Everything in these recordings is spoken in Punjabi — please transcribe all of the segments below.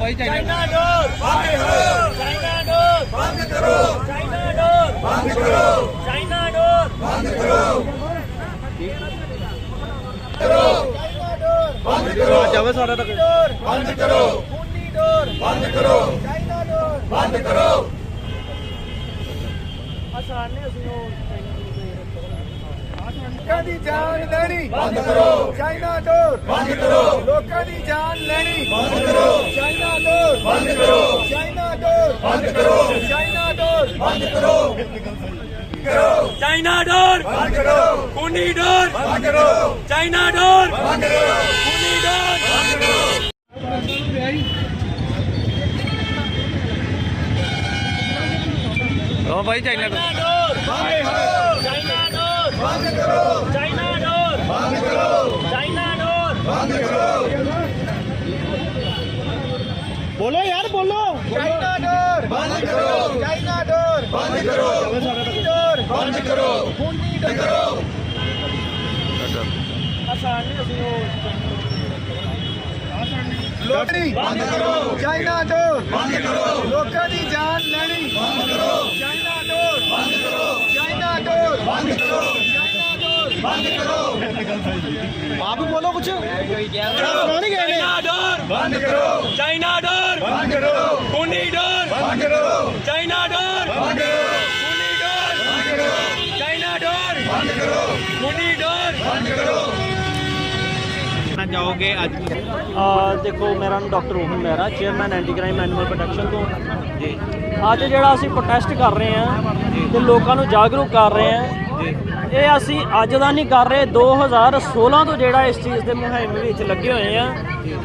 ਬਾਈ ਚਾਈਨਾ ਡੋਰ ਬੰਦ ਕਰੋ। ਚਾਈਨਾ ਡੋਰ ਬੰਦ ਕਰੋ। ਚਾਈਨਾ ਡੋਰ ਬੰਦ ਕਰੋ। ਚਾਈਨਾ ਡੋਰ ਬੰਦ ਕਰੋ। ਬੰਦ ਕਰੋ। ਜਾਵੇ ਸਾਰਾ ਤੱਕ। ਬੰਦ ਕਰੋ। ਖੂਨੀ ਡੋਰ ਬੰਦ ਕਰੋ। ਚਾਈਨਾ ਡੋਰ ਬੰਦ ਕਰੋ। ਆਸਾਨ ਨੇ ਅਸੀਂ ਉਹ ਲੋਕਾਂ ਦੀ ਜਾਨ ਲੈਣੀ ਬੰਦ ਕਰੋ ਚਾਈਨਾ ਡੋਰ ਬੰਦ ਕਰੋ ਲੋਕਾਂ ਦੀ ਜਾਨ ਲੈਣੀ ਬੰਦ ਕਰੋ ਚਾਈਨਾ ਡੋਰ ਬੰਦ ਕਰੋ ਚਾਈਨਾ ਡੋਰ ਬੰਦ ਕਰੋ ਚਾਈਨਾ ਡੋਰ ਬੰਦ ਕਰੋ ਕਰੋ ਚਾਈਨਾ ਡੋਰ ਬੰਦ ਕਰੋ ਖੂਨੀ ਡੋਰ ਬੰਦ ਕਰੋ ਚਾਈਨਾ ਡੋਰ ਬੰਦ ਕਰੋ ਖੂਨੀ ਡੋਰ ਬੰਦ ਕਰੋ ਲਓ ਬਾਈ ਚਾਈਨਾ ਡੋਰ ਚਾਈਨਾ ਡੋਰ ਬੰਦ ਕਰੋ। ਚਾਈਨਾ ਡੋਰ। ਬੰਦ ਕਰੋ। ਚਾਈਨਾ ਡੋਰ। ਬੰਦ ਕਰੋ। ਬੋਲੋ ਯਾਰ ਬੋਲੋ। ਚਾਈਨਾ ਡੋਰ। ਬੰਦ ਕਰੋ। ਚਾਈਨਾ ਡੋਰ। ਬੰਦ ਕਰੋ। ਡੋਰ। ਬੰਦ ਕਰੋ। ਖੂਨੀ ਬੰਦ ਕਰੋ। ਆਸਾਨ ਨੇ ਅਸੀਂ ਉਹ ਲੋਕੜੀ। ਬੰਦ ਕਰੋ। ਚਾਈਨਾ ਡੋਰ। ਬੰਦ ਕਰੋ। ਲੋਕਾਂ ਦੀ ਜਾਨ ਲੈਣੀ। ਬੰਦ ਕਰੋ। ਚਾਈਨਾ ਡੋਰ। ਬੰਦ ਕਰੋ। ਚਾਈਨਾ ਡੋਰ ਬੰਦ ਕਰੋ ਚਾਈਨਾ ਡੋਰ ਬੰਦ ਕਰੋ ਆਪ ਬੋਲੋ ਕੁਛ। ਨਹੀਂ ਗਏ ਚਾਈਨਾ ਡੋਰ। ਬੰਦ ਕਰੋ। ਚਾਈਨਾ ਡੋਰ। ਬੰਦ ਕਰੋ। ਖੂਨੀ ਡੋਰ। ਬੰਦ ਕਰੋ। ਚਾਈਨਾ ਡੋਰ। ਬੰਦ ਕਰੋ। ਖੂਨੀ ਡੋਰ। ਬੰਦ ਕਰੋ। ਚਾਈਨਾ ਡੋਰ। ਬੰਦ ਕਰੋ। ਖੂਨੀ ਡੋਰ। ਬੰਦ ਕਰੋ। ਜਾਓਗੇ ਅੱਜ। ਅ ਦੇਖੋ ਮੇਰਾ ਨਾਮ doctor Rohan Mehra chairman anti crime animal protection ਤੋਂ। ਜੀ। ਅੱਜ ਜਿਹੜਾ ਅਸੀਂ ਪ੍ਰੋਟੈਸਟ ਕਰ ਰਹੇ ਹਾਂ ਤੇ ਲੋਕਾਂ ਨੂੰ ਜਾਗਰੂਕ ਕਰ ਰਹੇ ਹਾਂ ਇਹ ਅਸੀਂ ਅੱਜ ਦਾ ਨਹੀਂ ਕਰ ਰਹੇ 2016 ਤੋਂ ਜਿਹੜਾ ਇਸ ਚੀਜ਼ ਦੇ ਮੁਹਿੰਮ ਵਿੱਚ ਲੱਗੇ ਹੋਏ ਆ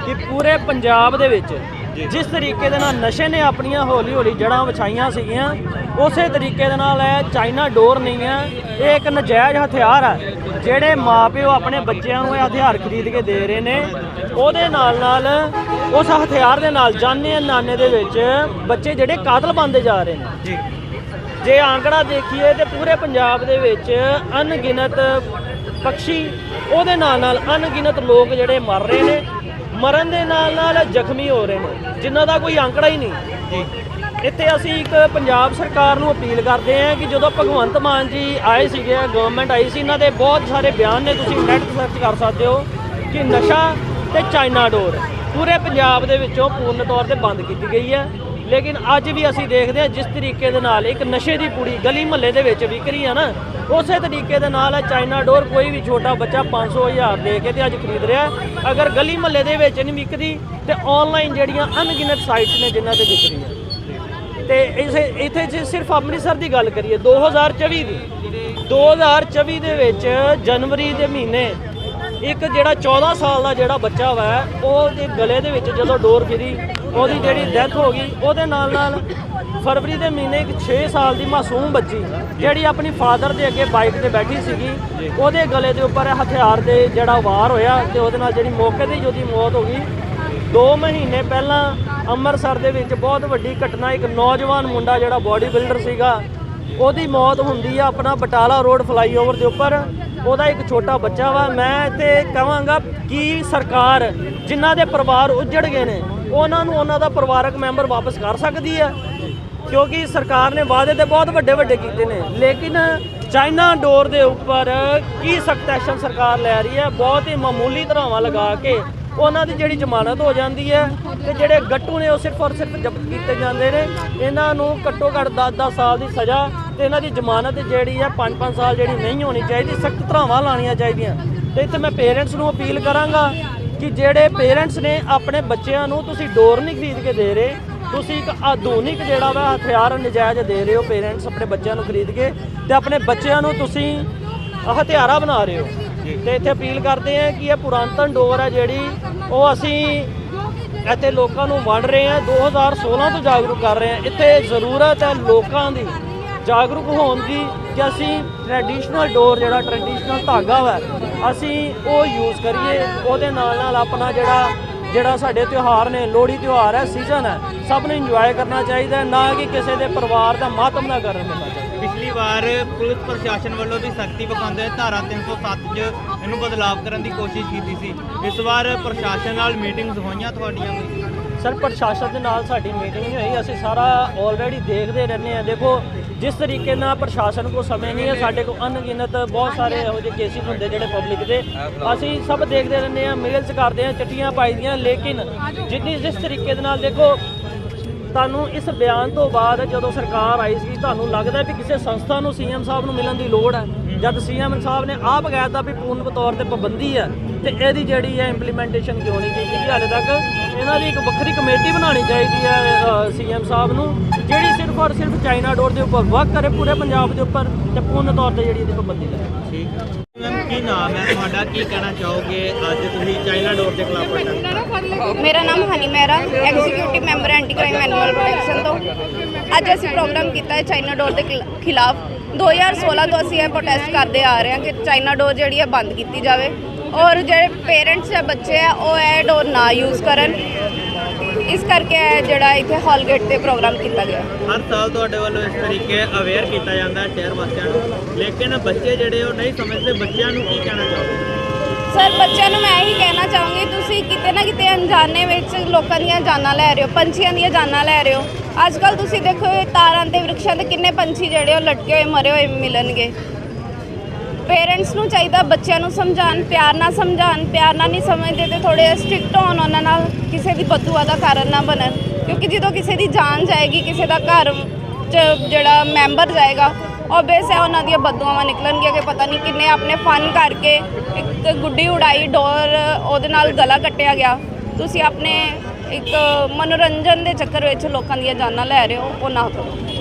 ਕਿ ਪੂਰੇ ਪੰਜਾਬ ਦੇ ਵਿੱਚ ਜਿਸ ਤਰੀਕੇ ਦੇ ਨਾਲ ਨਸ਼ੇ ਨੇ ਆਪਣੀਆਂ ਹੌਲੀ ਹੌਲੀ ਜੜਾਂ ਵਿਛਾਈਆਂ ਸੀਗੀਆਂ ਉਸੇ ਤਰੀਕੇ ਦੇ ਨਾਲ ਇਹ ਚਾਈਨਾ ਡੋਰ ਨਹੀਂ ਹੈ ਇਹ ਇੱਕ ਨਜਾਇਜ਼ ਹਥਿਆਰ ਹੈ ਜਿਹੜੇ ਮਾਪਿਓ ਆਪਣੇ ਬੱਚਿਆਂ ਨੂੰ ਇਹ ਹਥਿਆਰ ਖਰੀਦ ਕੇ ਦੇ ਰਹੇ ਨੇ। ਉਹਦੇ ਨਾਲ ਨਾਲ ਉਸ ਹਥਿਆਰ ਦੇ ਨਾਲ ਜਾਣੇ ਨਾਨੇ ਦੇ ਵਿੱਚ ਬੱਚੇ ਜਿਹੜੇ ਕਾਤਲ ਬਣਦੇ ਜਾ ਰਹੇ ਨੇ। ਜੀ। ਜੇ ਆંકੜਾ ਦੇਖੀਏ ਤੇ ਪੂਰੇ ਪੰਜਾਬ ਦੇ ਵਿੱਚ ਅਣਗਿਣਤ ਪੰਛੀ ਉਹਦੇ ਨਾਲ ਨਾਲ ਅਣਗਿਣਤ ਲੋਕ ਜਿਹੜੇ ਮਰ ਰਹੇ ਨੇ ਮਰਨ ਦੇ ਨਾਲ ਨਾਲ ਜ਼ਖਮੀ ਹੋ ਰਹੇ ਨੇ ਜਿਨ੍ਹਾਂ ਦਾ ਕੋਈ ਆંકੜਾ ਹੀ ਨਹੀਂ। ਜੀ। ਇੱਥੇ ਅਸੀਂ ਇੱਕ ਪੰਜਾਬ ਸਰਕਾਰ ਨੂੰ ਅਪੀਲ ਕਰਦੇ ਹਾਂ ਕਿ ਜਦੋਂ ਭਗਵੰਤ ਮਾਨ ਜੀ ਆਏ ਸੀਗੇ ਗਵਰਨਮੈਂਟ ਆਈ ਸੀ ਇਹਨਾਂ ਦੇ ਬਹੁਤ ਸਾਰੇ ਬਿਆਨ ਨੇ ਤੁਸੀਂ ਨੈਟ ਸਰਚ ਕਰ ਸਕਦੇ ਹੋ ਕਿ ਨਸ਼ਾ ਤੇ ਚਾਈਨਾ ਡੋਰ। ਪੂਰੇ ਪੰਜਾਬ ਦੇ ਵਿੱਚੋਂ ਪੂਰਨ ਤੌਰ ਤੇ ਬੰਦ ਕੀਤੀ ਗਈ ਹੈ। ਲੇਕਿਨ ਅੱਜ ਵੀ ਅਸੀਂ ਦੇਖਦੇ ਹਾਂ ਜਿਸ ਤਰੀਕੇ ਦੇ ਨਾਲ ਇੱਕ ਨਸ਼ੇ ਦੀ ਪੁੜੀ ਗਲੀ ਮਹੱਲੇ ਦੇ ਵਿੱਚ ਵਿਕ ਰਹੀ ਹੈ ਨਾ, ਉਸੇ ਤਰੀਕੇ ਦੇ ਨਾਲ ਚਾਈਨਾ ਡੋਰ ਕੋਈ ਵੀ ਛੋਟਾ ਬੱਚਾ 500 ਹਜ਼ਾਰ ਦੇ ਕੇ ਤੇ ਅੱਜ ਖਰੀਦ ਰਿਹਾ ਅਗਰ ਗਲੀ ਮਹੱਲੇ ਦੇ ਵਿੱਚ ਨਹੀਂ ਵਿਕਦੀ, ਤੇ ਆਨਲਾਈਨ ਜਿਹੜੀਆਂ ਅਨਗਿਣਤ ਸਾਈਟਸ ਨੇ ਜਿਨ੍ਹਾਂ ਤੇ ਵਿਕ ਰਹੀਆਂ। ਤੇ ਇਸੇ, ਇੱਥੇ ਜੇ ਸਿਰਫ ਅੰਮ੍ਰਿਤਸਰ ਦੀ ਗੱਲ ਕਰੀਏ 2024 ਦੀ 2024 ਦੇ ਵਿੱਚ ਜਨਵਰੀ ਦੇ ਮਹੀਨੇ ਇੱਕ ਜਿਹੜਾ 14 ਸਾਲ ਦਾ ਜਿਹੜਾ ਬੱਚਾ ਵਾ ਉਹਦੇ ਗਲੇ ਦੇ ਵਿੱਚ ਜਦੋਂ ਡੋਰ ਫਿਰੀ ਉਹਦੀ ਜਿਹੜੀ ਡੈਥ ਹੋ ਗਈ, ਉਹਦੇ ਨਾਲ ਨਾਲ ਫਰਵਰੀ ਦੇ ਮਹੀਨੇ ਇੱਕ 6 ਸਾਲ ਦੀ ਮਾਸੂਮ ਬੱਚੀ, ਜਿਹੜੀ ਆਪਣੀ ਫਾਦਰ ਦੇ ਅੱਗੇ ਬਾਈਕ ਤੇ ਬੈਠੀ ਸੀਗੀ, ਉਹਦੇ ਗਲੇ ਦੇ ਉੱਪਰ ਹਥਿਆਰ ਦੇ ਜਿਹੜਾ ਵਾਰ ਹੋਇਆ ਤੇ ਉਹਦੇ ਨਾਲ ਜਿਹੜੀ ਮੌਕੇ ਤੇ ਉਹਦੀ ਮੌਤ ਹੋ ਗਈ। 2 ਮਹੀਨੇ ਪਹਿਲਾਂ ਅੰਮ੍ਰਿਤਸਰ ਦੇ ਵਿੱਚ ਬਹੁਤ ਵੱਡੀ ਘਟਨਾ, ਇੱਕ ਨੌਜਵਾਨ ਮੁੰਡਾ ਜਿਹੜਾ ਬਾਡੀ ਬਿਲਡਰ ਸੀਗਾ, ਉਹਦੀ ਮੌਤ ਹੁੰਦੀ ਆ ਆਪਣਾ ਬਟਾਲਾ ਰੋਡ ਫਲਾਈਓਵਰ ਦੇ ਉੱਪਰ। ਉਹਦਾ ਇੱਕ ਛੋਟਾ ਬੱਚਾ ਵਾ, ਮੈਂ ਤੇ ਕਹਾਂਗਾ ਕਿ ਸਰਕਾਰ ਜਿਨ੍ਹਾਂ ਦੇ ਪਰਿਵਾਰ ਉੱਜੜ ਗਏ ਨੇ, ਉਹਨਾਂ ਨੂੰ ਉਹਨਾਂ ਦਾ ਪਰਿਵਾਰਕ ਮੈਂਬਰ ਵਾਪਸ ਕਰ ਸਕਦੀ ਹੈ ਕਿਉਂਕਿ ਸਰਕਾਰ ਨੇ ਵਾਅਦੇ ਤੇ ਬਹੁਤ ਵੱਡੇ ਵੱਡੇ ਕੀਤੇ ਨੇ, ਲੇਕਿਨ ਚਾਈਨਾ ਡੋਰ ਦੇ ਉੱਪਰ ਕੀ ਸਖਤ ਐਕਸ਼ਨ ਸਰਕਾਰ ਲੈ ਰਹੀ ਹੈ ਬਹੁਤ ਹੀ ਮਾਮੂਲੀ ਧਰਾਵਾਂ ਲਗਾ ਕੇ ਉਹਨਾਂ ਦੀ ਜਿਹੜੀ ਜ਼ਮਾਨਤ ਹੋ ਜਾਂਦੀ ਹੈ ਤੇ ਜਿਹੜੇ ਗੱਟੂ ਨੇ ਉਹ ਸਿਰਫ ਔਰ ਸਿਰਫ ਜ਼ਬਤ ਕੀਤੇ ਜਾਂਦੇ ਨੇ, ਇਹਨਾਂ ਨੂੰ ਘੱਟੋ ਘੱਟ 10-10 ਸਾਲ ਦੀ ਸਜ਼ਾ ਤੇ ਇਹਨਾਂ ਦੀ ਜ਼ਮਾਨਤ ਜਿਹੜੀ ਹੈ 5-5 ਸਾਲ ਜਿਹੜੀ ਨਹੀਂ ਹੋਣੀ ਚਾਹੀਦੀ, ਸਖਤ ਧਰਾਵਾਂ ਲਾਣੀਆਂ ਚਾਹੀਦੀਆਂ। ਤੇ ਇੱਥੇ ਮੈਂ ਪੇਰੈਂਟਸ ਨੂੰ ਅਪੀਲ ਕਰਾਂਗਾ ਕਿ ਜਿਹੜੇ ਪੇਰੈਂਟਸ ਨੇ ਆਪਣੇ ਬੱਚਿਆਂ ਨੂੰ ਤੁਸੀਂ ਡੋਰ ਨਹੀਂ ਖਰੀਦ ਕੇ ਦੇ ਰਹੇ, ਤੁਸੀਂ ਇੱਕ ਆਧੁਨਿਕ ਜਿਹੜਾ ਵਾ ਹਥਿਆਰ ਨਜਾਇਜ਼ ਦੇ ਰਹੇ ਹੋ ਪੇਰੈਂਟਸ ਆਪਣੇ ਬੱਚਿਆਂ ਨੂੰ ਖਰੀਦ ਕੇ ਤੇ ਆਪਣੇ ਬੱਚਿਆਂ ਨੂੰ ਤੁਸੀਂ ਹਥਿਆਰਾ ਬਣਾ ਰਹੇ ਹੋ। ਤੇ ਇੱਥੇ ਅਪੀਲ ਕਰਦੇ ਆ ਕਿ ਇਹ ਪੁਰਾਤਨ ਡੋਰ ਹੈ ਜਿਹੜੀ, ਉਹ ਅਸੀਂ ਇੱਥੇ ਲੋਕਾਂ ਨੂੰ ਵੰਡ ਰਹੇ ਹਾਂ 2016 ਤੋਂ ਜਾਗਰੂਕ ਕਰ ਰਹੇ ਹਾਂ। ਇੱਥੇ ਜ਼ਰੂਰਤ ਹੈ ਲੋਕਾਂ ਦੀ। ਜਾਗਰੂਕ ਹੋਣ ਦੀ ਕਿ ਅਸੀਂ ਟ੍ਰੈਡੀਸ਼ਨਲ ਡੋਰ ਜਿਹੜਾ ਟ੍ਰੈਡੀਸ਼ਨਲ ਧਾਗਾ ਵਾ ਅਸੀਂ ਉਹ ਯੂਜ਼ ਕਰੀਏ। ਉਹਦੇ ਨਾਲ ਨਾਲ ਆਪਣਾ ਜਿਹੜਾ ਜਿਹੜਾ ਸਾਡੇ ਤਿਉਹਾਰ ਨੇ ਲੋਹੜੀ ਤਿਉਹਾਰ ਹੈ ਸੀਜ਼ਨ ਹੈ ਸਭ ਨੂੰ ਇੰਜੋਏ ਕਰਨਾ ਚਾਹੀਦਾ ਨਾ ਕਿ ਕਿਸੇ ਦੇ ਪਰਿਵਾਰ ਦਾ ਮਾਤਮ ਨਾ ਕਰਨ ਦੇਣਾ ਚਾਹੀਦਾ। ਪਿਛਲੀ ਵਾਰ ਪੁਲਿਸ ਪ੍ਰਸ਼ਾਸਨ ਵੱਲੋਂ ਵੀ ਸਖਤੀ ਵਿਖਾਉਂਦੇ ਧਾਰਾ 307 'ਚ ਇਹਨੂੰ ਬਦਲਾਵ ਕਰਨ ਦੀ ਕੋਸ਼ਿਸ਼ ਕੀਤੀ ਸੀ। ਇਸ ਵਾਰ ਪ੍ਰਸ਼ਾਸਨ ਨਾਲ ਮੀਟਿੰਗਸ ਹੋਈਆਂ ਤੁਹਾਡੀਆਂ? ਸਰ ਪ੍ਰਸ਼ਾਸਨ ਦੇ ਨਾਲ ਸਾਡੀ ਮੀਟਿੰਗ ਨਹੀਂ ਹੋਈ। ਅਸੀਂ ਸਾਰਾ ਆਲਰੇਡੀ ਦੇਖਦੇ ਰਹਿੰਦੇ ਆ ਦੇਖੋ ਜਿਸ ਤਰੀਕੇ ਨਾਲ ਪ੍ਰਸ਼ਾਸਨ ਕੋ ਸਮੇਂ ਨਹੀਂ ਹੈ, ਸਾਡੇ ਕੋਲ ਅਣਗਿਣਤ ਬਹੁਤ ਸਾਰੇ ਇਹੋ ਜਿਹੇ ਕੇਸਿਸ ਹੁੰਦੇ ਜਿਹੜੇ ਪਬਲਿਕ ਦੇ। ਅਸੀਂ ਸਭ ਦੇਖਦੇ ਰਹਿੰਦੇ ਆ ਮੇਲਸ ਕਰਦੇ ਆ ਚਿੱਠੀਆਂ ਪਾਈਦੀਆਂ, ਲੇਕਿਨ ਜਿੰਨੀ ਜਿਸ ਤਰੀਕੇ ਦੇ ਨਾਲ ਦੇਖੋ, ਤੁਹਾਨੂੰ ਇਸ ਬਿਆਨ ਤੋਂ ਬਾਅਦ ਜਦੋਂ ਸਰਕਾਰ ਆਈ ਸੀ, ਤੁਹਾਨੂੰ ਲੱਗਦਾ ਵੀ ਕਿਸੇ ਸੰਸਥਾ ਨੂੰ ਸੀਐਮ ਸਾਹਿਬ ਨੂੰ ਮਿਲਣ ਦੀ ਲੋੜ ਹੈ? ਜਦ ਸੀਐਮ ਸਾਹਿਬ ਨੇ ਆਪ ਕਹਿ ਦਿੱਤਾ ਵੀ ਪੂਰਨ ਤੌਰ ਤੇ ਪਾਬੰਦੀ ਹੈ ਤੇ ਇਹਦੀ ਜਿਹੜੀ ਹੈ ਇੰਪਲੀਮੈਂਟੇਸ਼ਨ ਕਿਉਂ ਨਹੀਂ ਕੀਤੀ? ਗਈ ਹਾਲੇ ਤੱਕ ਇਹਨਾਂ ਦੀ ਇੱਕ ਵੱਖਰੀ ਕਮੇਟੀ ਬਣਾਉਣੀ ਚਾਹੀਦੀ ਹੈ ਸੀਐਮ ਸਾਹਿਬ ਨੂੰ, ਜਿਹੜੀ ਔਰ ਸਿਰਫ ਚਾਈਨਾ ਡੋਰ ਦੇ ਉੱਪਰ ਵਰਕ ਕਰੇ ਪੂਰੇ ਪੰਜਾਬ ਦੇ ਉੱਪਰ ਤੇ ਪੂਰਨ ਤੌਰ ਤੇ ਜਿਹੜੀ ਇਹਦੀ ਪਾਬੰਦੀ ਲਾਏ ਠੀਕ। ਮੈਮ ਕੀ ਨਾਮ ਹੈ? ਤੁਹਾਡਾ ਕੀ ਕਹਿਣਾ ਚਾਹੋਗੇ? ਅੱਜ ਤੁਸੀਂ ਚਾਈਨਾ ਡੋਰ ਦੇ ਖਿਲਾਫ ਮੇਰਾ ਨਾਮ Honey Mehra executive member anti crime animal protection ਤੋਂ। ਅੱਜ ਅਸੀਂ ਪ੍ਰੋਗਰਾਮ ਕੀਤਾ ਹੈ ਚਾਈਨਾ ਡੋਰ ਦੇ ਖਿਲਾ- ਖਿਲਾਫ। 2016 ਤੋਂ ਅਸੀਂ ਇਹ ਪ੍ਰੋਟੈਸਟ ਕਰਦੇ ਆ ਰਹੇ ਹਾਂ ਕਿ ਚਾਈਨਾ ਡੋਰ ਜਿਹੜੀ ਹੈ ਬੰਦ ਕੀਤੀ ਜਾਵੇ। ਔਰ ਜਿਹੜੇ ਪੇਰੈਂਟਸ ਜਾਂ ਬੱਚੇ ਆ ਉਹ ਇਹ ਡੋਰ ਨਾ ਯੂਜ਼ ਕਰਨ। ਇਸ ਕਰਕੇ ਇਹ ਜਿਹੜਾ ਇੱਥੇ ਹਾਲ ਗੇਟ ਤੇ ਪ੍ਰੋਗਰਾਮ ਕੀਤਾ ਗਿਆ। ਹਰ ਸਾਲ ਤੁਹਾਡੇ ਵੱਲੋਂ ਇਸ ਤਰੀਕੇ ਅਵੇਅਰ ਕੀਤਾ ਜਾਂਦਾ ਹੈ ਸ਼ਹਿਰ ਵਾਸੀਆਂ ਨੂੰ। ਲੇਕਿਨ ਬੱਚੇ ਜਿਹੜੇ ਉਹ ਨਹੀਂ ਸਮਝਦੇ ਬੱਚਿਆਂ ਨੂੰ ਕੀ ਕਹਿਣਾ ਚਾਹੋਗੇ? ਸਰ ਬੱਚਿਆਂ ਨੂੰ ਮੈਂ ਇਹੀ ਕਹਿਣਾ ਚਾਹੂੰਗੀ ਤੁਸੀਂ ਕਿਤੇ ਨਾ ਕਿਤੇ ਅਣਜਾਣੇ ਵਿੱਚ ਲੋਕਾਂ ਦੀਆਂ ਜਾਨਾਂ ਲੈ ਰਹੇ ਹੋ ਪੰਛੀਆਂ ਦੀਆਂ ਜਾਨਾਂ ਲੈ ਰਹੇ ਹੋ। ਅੱਜ ਕੱਲ ਤੁਸੀਂ ਦੇਖੋ ਇਹ ਤਾਰਾਂ ਤੇ ਵ੍ਰਿਕਸ਼ਾਂ ਤੇ ਕਿੰਨੇ ਪੰਛੀ ਜਿਹੜੇ ਉਹ ਲਟਕੇ ਹੋਏ ਮਰੇ ਹੋਏ ਮਿਲਣਗੇ। ਪੇਰੈਂਟਸ ਨੂੰ ਚਾਹੀਦਾ ਬੱਚਿਆਂ ਨੂੰ ਸਮਝਾਉਣ, ਪਿਆਰ ਨਾਲ ਸਮਝਾਉਣ, ਪਿਆਰ ਨਾਲ ਨਹੀਂ ਸਮਝਦੇ ਤੇ ਥੋੜੇ ਸਟ੍ਰਿਕਟ ਹੋਣ, ਉਹਨਾਂ ਨਾਲ ਕਿਸੇ ਦੀ ਬਦਦੁਆ ਦਾ ਕਾਰਨ ਨਾ ਬਣਨ। ਕਿਉਂਕਿ ਜਦੋਂ ਕਿਸੇ ਦੀ ਜਾਨ ਜਾਏਗੀ, ਕਿਸੇ ਦਾ ਘਰ ਚ ਜਿਹੜਾ ਮੈਂਬਰ ਜਾਏਗਾ ਓਬਵੀਅਸ ਹੈ ਉਹਨਾਂ ਦੀਆਂ ਬਦਦੁਆਵਾਂ ਨਿਕਲਣਗੀਆਂ ਕਿ ਪਤਾ ਨਹੀਂ ਕਿੰਨੇ ਆਪਣੇ ਫਨ ਕਰਕੇ ਇੱਕ ਗੁੱਡੀ ਉਡਾਈ, ਡੋਰ ਉਹਦੇ ਨਾਲ ਗਲਾ ਕੱਟਿਆ ਗਿਆ। ਤੁਸੀਂ ਆਪਣੇ ਇੱਕ ਮਨੋਰੰਜਨ ਦੇ ਚੱਕਰ ਵਿੱਚ ਲੋਕਾਂ ਦੀਆਂ ਜਾਨਾਂ ਲੈ ਰਹੇ ਹੋ, ਉਹ ਨਾ ਕਰੋ।